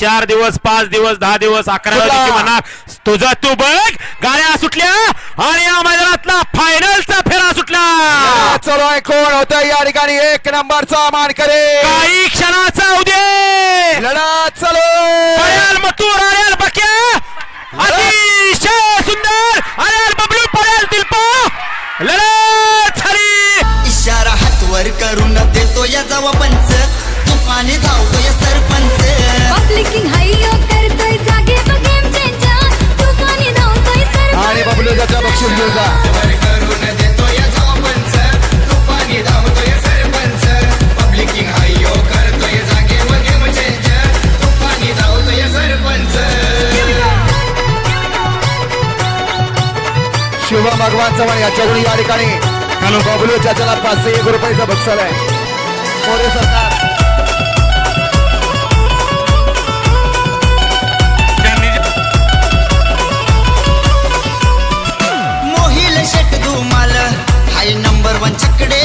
चार दिवस पाच दिवस दहा दिवस अकरा म्हणणार तुझा तू बघ गाड्या सुटल्या आणि या मैदानातला फायनलचा फेरा सुटला. चलो कोण होत? या ठिकाणी एक नंबरचा मानकरी. काही क्षणाचा उदय. लढत चालू. पळ्याल मथुर आर्याल बक्या. अतिशय सुंदर आर्याल बबलू पळ्याल दिलपा. लढत झाली. इशारा हातवर करून देतो या जवा पंच. तुफाने शिवा भगवान चव्हाण याच्याकडून या ठिकाणी. बबलू चाचाला पाचशे एक रुपयाचा बक्षीस आहे. मोरे सरकार ಒಂಚಕಡೆ